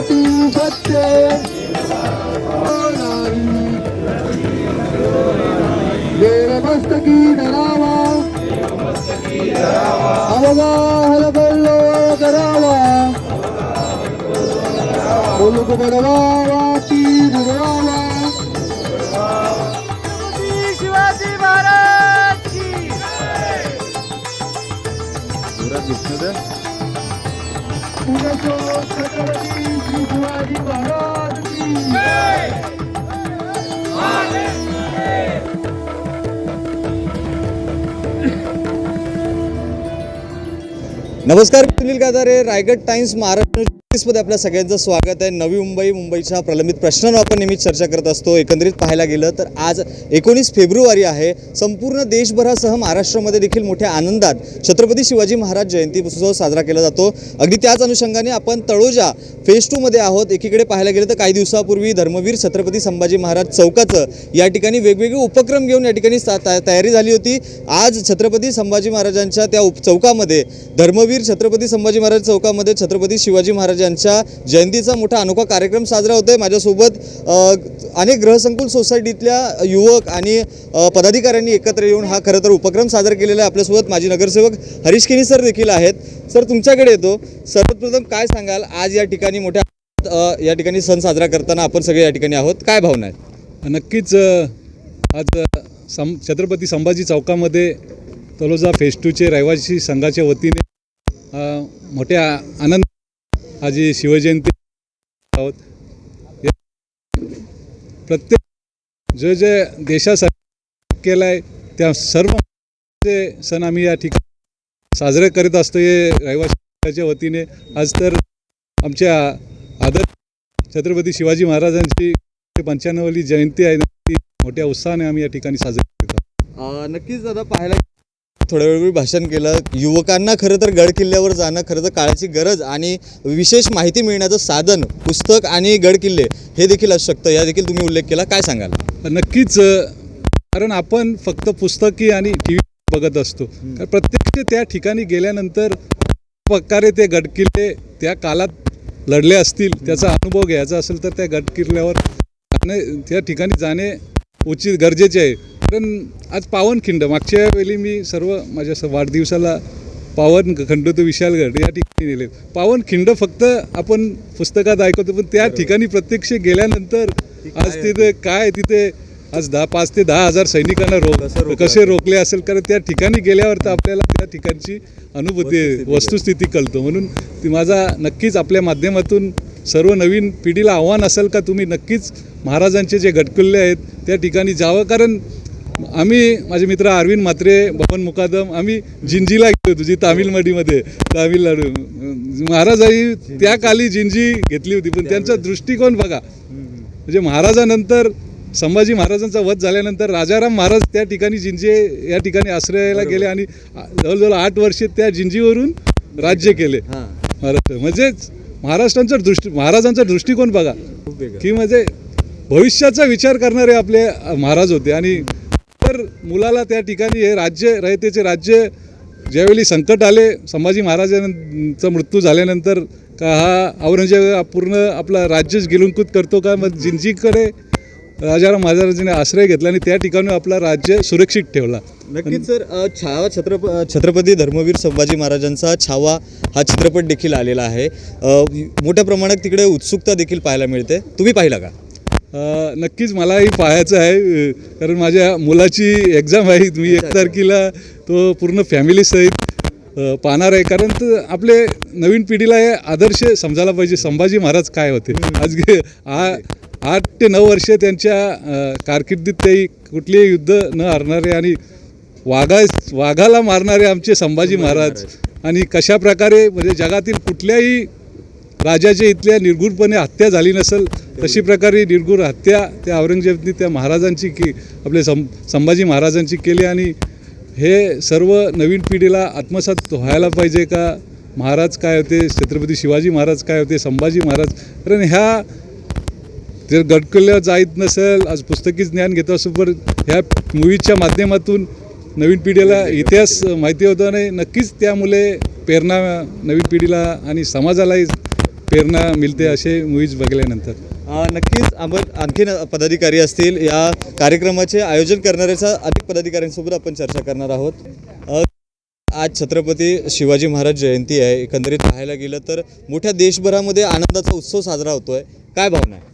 प्रति सत्य धरावा अवगाहन बल्लो करावा मुलुक बनवावा ती दुर्वावा छत्रपती श्री शिवाजी महाराज की नमस्कार मी सुनील गादारे रायगड टाइम्स महाराष्ट्र. मध्ये आपल्या सगळ्यांचं स्वागत आहे. नवी मुंबई मुंबईच्या प्रलंबित प्रश्नांवर आपण नेहमीच चर्चा करत असतो. एकंदरीत पाहायला गेलं तर आज एकोणीस फेब्रुवारी आहे. संपूर्ण देशभरासह महाराष्ट्रामध्ये देखील मोठ्या आनंदात छत्रपती शिवाजी महाराज जयंती उत्सव साजरा केला जातो. अगदी त्याच अनुषंगाने आपण तळोजा फेज टूमध्ये आहोत. एकीकडे पाहायला गेलं तर काही दिवसापूर्वी धर्मवीर छत्रपती संभाजी महाराज चौकाचं या ठिकाणी वेगवेगळे उपक्रम घेऊन या ठिकाणी सा- तयारी झाली होती. आज छत्रपती संभाजी महाराजांच्या त्या उप चौकामध्ये धर्मवीर छत्रपती संभाजी महाराज चौकामध्ये छत्रपती शिवाजी महाराज महाराजांच्या जयंतीचा मोठा अनोखा कार्यक्रम साजरा होतोय. माझ्यासोबत अनेक ग्रहसंकुल सोसायटीतल्या युवक आणि पदाधिकाऱ्यांनी एकत्र येऊन हा खरं तर उपक्रम साजरा केलेला आहे. आपल्यासोबत माजी नगरसेवक हरीश केनी सर देखील आहेत. सर तुमच्याकडे येतो. सर्वप्रथम काय सांगाल? आज या ठिकाणी मोठ्या या ठिकाणी सण साजरा करताना आपण सगळे या ठिकाणी आहोत. काय भावना आहेत? नक्कीच आज सं छत्रपती संभाजी चौकामध्ये तलोजा फेस्टूचे रहिवासी संघाच्या वतीने मोठ्या आनंद आज ही शिवजयंती आहोत. प्रत्येक जे जे देशासाठी केलं आहे त्या सर्व सण आम्ही या ठिकाणी साजरे करीत असतो हे रहिवासी वतीने. आज तर आमच्या आदर छत्रपती शिवाजी महाराजांची पंच्याण्णवली जयंती आहे ती मोठ्या उत्साहाने आम्ही या ठिकाणी साजरी करतो आहोत. नक्कीच दादा पाहायला थोड्या वेळ भाषण केलं. युवकांना खरं तर गड किल्ल्यावर जाणं खरं तर काळाची गरज आणि विशेष माहिती मिळण्याचं साधन पुस्तक आणि गड किल्ले हे देखील असू शकतं. या देखील तुम्ही उल्लेख केला. काय सांगाल? नक्कीच कारण आपण फक्त पुस्तकी आणि टी व्ही बघत असतो. कारण प्रत्यक्ष त्या ठिकाणी गेल्यानंतर प्रकारे ते गडकिल्ले त्या काळात लढले असतील त्याचा अनुभव घ्यायचा असेल तर त्या गडकिल्ल्यावर जाणे त्या ठिकाणी जाणे उचित गरजेचे आहे. कारण आज पावनखिंड मागच्या वेळी मी सर्व माझ्या स- वाढदिवसाला पावन खंड तो विशालगड या ठिकाणी नेले. पावनखिंड फक्त आपण पुस्तकात ऐकतो पण त्या ठिकाणी प्रत्यक्ष गेल्यानंतर आज तिथे काय तिथे आज दहा पाच ते दहा हजार सैनिकांना रोक कसे रोखले असेल? कारण त्या ठिकाणी गेल्यावर तर आपल्याला त्या ठिकाणची अनुभूती वस्तुस्थिती कळतो. म्हणून ती माझा नक्कीच आपल्या माध्यमातून सर्व नवीन पिढीला आव्हान असेल का तुम्ही नक्कीच महाराजांचे जे गटकिल्ले आहेत त्या ठिकाणी जावं. कारण आम्ही माझे मित्र अरविंद म्हात्रे भवन मुकादम आम्ही जिंजीला गेलो होतो जी तामिळमडीमध्ये तामिळनाडू. महाराजांनी त्या काली जिंजी घेतली होती पण त्यांचा दृष्टिकोन बघा. म्हणजे महाराजानंतर संभाजी महाराजांचा वध झाल्यानंतर राजाराम महाराज त्या ठिकाणी जिंजे या ठिकाणी आश्रयाला गेले आणि जवळजवळ आठ वर्षे त्या जिंजीवरून राज्य केले. महाराष्ट्र म्हणजेच महाराष्ट्रांचा दृष्टी महाराजांचा दृष्टिकोन बघा. की म्हणजे भविष्याचा विचार करणारे आपले महाराज होते आणि तर मुलाला त्या ठिकाणी हे राज्य रयतेचे राज्य ज्यावेळी संकट आले संभाजी महाराजांचा मृत्यू झाल्यानंतर का हा औरंगजेब पूर्ण आपला राज्यच गिलुंकूत करतो का? मग जिंजीकडे राजाराम महाराजांनी आश्रय घेतला आणि त्या ठिकाणी आपला राज्य सुरक्षित ठेवला. नक्कीच सर छावा छत्रप छत्रपती धर्मवीर संभाजी महाराजांचा छावा हा चित्रपट देखील आलेला आहे. मोठ्या प्रमाणात तिकडे उत्सुकता देखील पाहायला मिळते. तुम्ही पाहिला का? नक्कीच मलाही पाहायचं आहे कारण माझ्या मुलाची एक्झाम आहे. मी एक तारखेला तो पूर्ण फॅमिलीसहित पाहणार आहे. कारण आपले नवीन पिढीला हे आदर्श समजायला पाहिजे. संभाजी महाराज काय होते? आज आ आठ ते नऊ वर्ष त्यांच्या कारकिर्दीत ते कुठलेही युद्ध न हरणारे आणि वाघा वाघाला मारणारे आमचे संभाजी महाराज. आणि कशा प्रकारे म्हणजे जगातील कुठल्याही राजाच्या इथल्या निर्गुणपणे हत्या झाली नसेल तशी प्रकारे निर्गुण हत्या त्या औरंगजेबनी त्या महाराजांची की आपले सं संभाजी महाराजांची केली आणि हे सर्व नवीन पिढीला आत्मसात व्हायला पाहिजे का? महाराज काय होते? छत्रपती शिवाजी महाराज काय होते? संभाजी महाराज? कारण ह्या जर गडकिल्ल्यावर जायत नसेल आज पुस्तकी ज्ञान घेत असो पण ह्या मूवीच्या माध्यमातून नवीन पिढीला इतिहास माहिती होतो आणि नक्कीच त्यामुळे प्रेरणा नवीन पिढीला आणि समाजालाही प्रेरणा मिळते असे मूवीज बघितल्यानंतर. नक्कीच आपण आणखीन पदाधिकारी असतील या कार्यक्रमाचे आयोजन करणाऱ्याचा अधिक पदाधिकाऱ्यांसोबत आपण चर्चा करणार आहोत. आज छत्रपती शिवाजी महाराज जयंती आहे. एकंदरीत पाहायला गेलं तर मोठ्या देशभरामध्ये आनंदाचा उत्सव साजरा होतो आहे काय भावना आहे?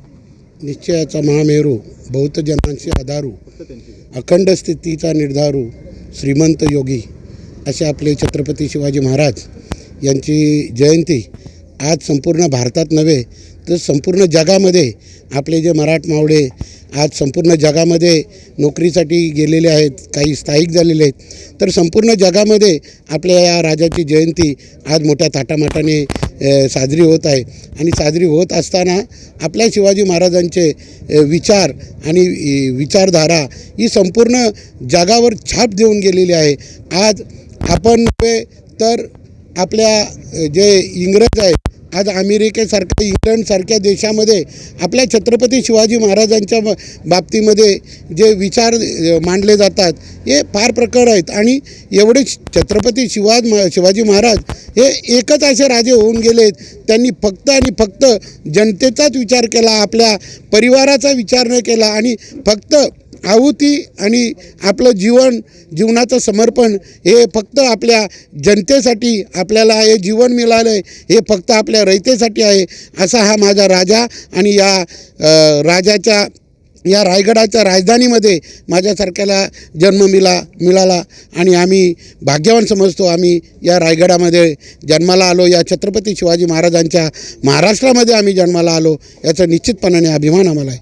निश्चयाचा महामेरू बौद्ध जनांशी आधारू अखंड स्थितीचा निर्धारू श्रीमंत योगी असे आपले छत्रपती शिवाजी महाराज यांची जयंती आज संपूर्ण भारतात नव्हे तर संपूर्ण जगामध्ये आपले जे मराठ मावळे आज संपूर्ण जगामध्ये नोकरीसाठी गेलेले आहेत काही स्थायिक झालेले आहेत तर संपूर्ण जगामध्ये आपल्या या राजाची जयंती आज मोठ्या थाटामाटाने साजरी होत आहे. आणि साजरी होत असताना आपल्या शिवाजी महाराजांचे विचार आणि विचारधारा ही संपूर्ण जगावर छाप देऊन गेलेली आहे. आज आपण तर आपल्या जे इंग्रज आहेत आज अमेरिकेसारख्या इंग्लंडसारख्या देशामध्ये आपल्या छत्रपती शिवाजी महाराजांच्या बाबतीमध्ये जे विचार मांडले जातात हे फार प्रकार आहेत. आणि एवढे छत्रपती शिवाज म- शिवाजी महाराज हे एकच असे राजे होऊन गेलेत. त्यांनी फक्त आणि फक्त जनतेचाच विचार केला आपल्या परिवाराचा विचार न केला आणि फक्त आहुती आणि आपलं जीवन जीवनाचं समर्पण हे फक्त आपल्या जनतेसाठी आपल्याला हे जीवन मिळालं आहे हे फक्त आपल्या रयतेसाठी आहे असा हा माझा राजा आणि या राजाच्या या रायगडाच्या राजधानीमध्ये माझ्यासारख्याला जन्म मिला मिळाला आणि आम्ही भाग्यवान समजतो आम्ही या रायगडामध्ये जन्माला आलो या छत्रपती शिवाजी महाराजांच्या महाराष्ट्रामध्ये आम्ही जन्माला आलो याचा निश्चितपणाने अभिमान आम्हाला आहे.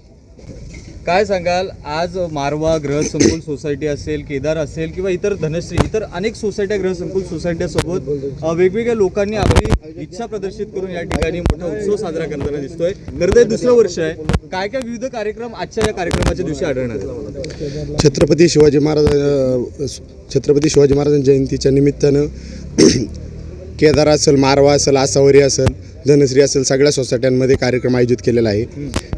काय सांगाल? आज मारवा ग्रहसंकुल सोसायटी असेल केदार असेल किंवा इतर धनश्री इतर अनेक सोसायट्या ग्रहसंकुल सोसायट्यासोबत वेगवेगळ्या लोकांनी आपली इच्छा प्रदर्शित करून या ठिकाणी मोठा उत्सव साजरा करताना दिसतोय. खरं तर हे दुसरं वर्ष आहे. काय काय विविध कार्यक्रम आजच्या या कार्यक्रमाच्या दिवशी आढळणार छत्रपती शिवाजी महाराज छत्रपती शिवाजी महाराज जयंतीच्या निमित्तानं केदार असेल मारवा असेल आसावरी असेल धनश्री असेल सगळ्या सोसायट्यांमध्ये कार्यक्रम आयोजित केलेला आहे.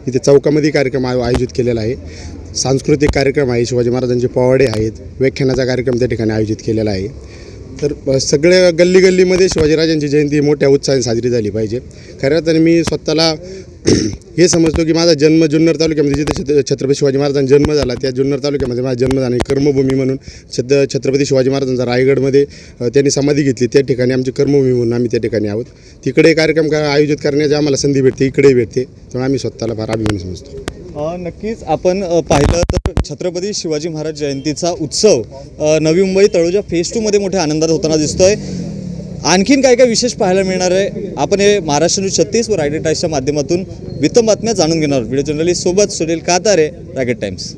इथे चौकामध्ये कार्यक्रम आयोजित केलेला आहे. सांस्कृतिक कार्यक्रम आहे शिवाजी महाराजांचे पोवाडे आहेत. व्याख्यानाचा कार्यक्रम त्या ठिकाणी आयोजित केलेला आहे. तर सगळ्या गल्ली गल्लीमध्ये शिवाजीराजांची जयंती मोठ्या उत्साहाने साजरी झाली पाहिजे. खऱ्या तर मी स्वतःला हे समजतो की माझा जन्म जुन्नर तालुक्यामध्ये जिथे छत्र छत्रपती शिवाजी महाराजांचा जन्म झाला त्या जुन्नर तालुक्यामध्ये माझा जन्म झाला. आणि कर्मभूमी म्हणून छत्र छत्रपती शिवाजी महाराजांचा रायगडमध्ये त्यांनी समाधी घेतली. त्या ठिकाणी आमची कर्मभूमी म्हणून आम्ही त्या ठिकाणी आहोत. तिकडे कार्यक्रम आयोजित करण्याची आम्हाला संधी भेटते इकडेही भेटते. त्यामुळे आम्ही स्वतःला फार अभिमान समजतो. नक्कीच आपण पाहिलं तर छत्रपती शिवाजी महाराज जयंतीचा उत्सव नवी मुंबई तळोजा फेज टूमध्ये मोठ्या आनंदात होताना दिसतोय. आणखीन काय काय विशेष पाहायला मिळणार आहे. आपण हे महाराष्ट्र न्यूज छत्तीस व रायगड टाईम्सच्या माध्यमातून वित्त बातम्या जाणून घेणार व्हिडिओ जर्नलिस्ट सोबत सुनील कातारे रायगड टाइम्स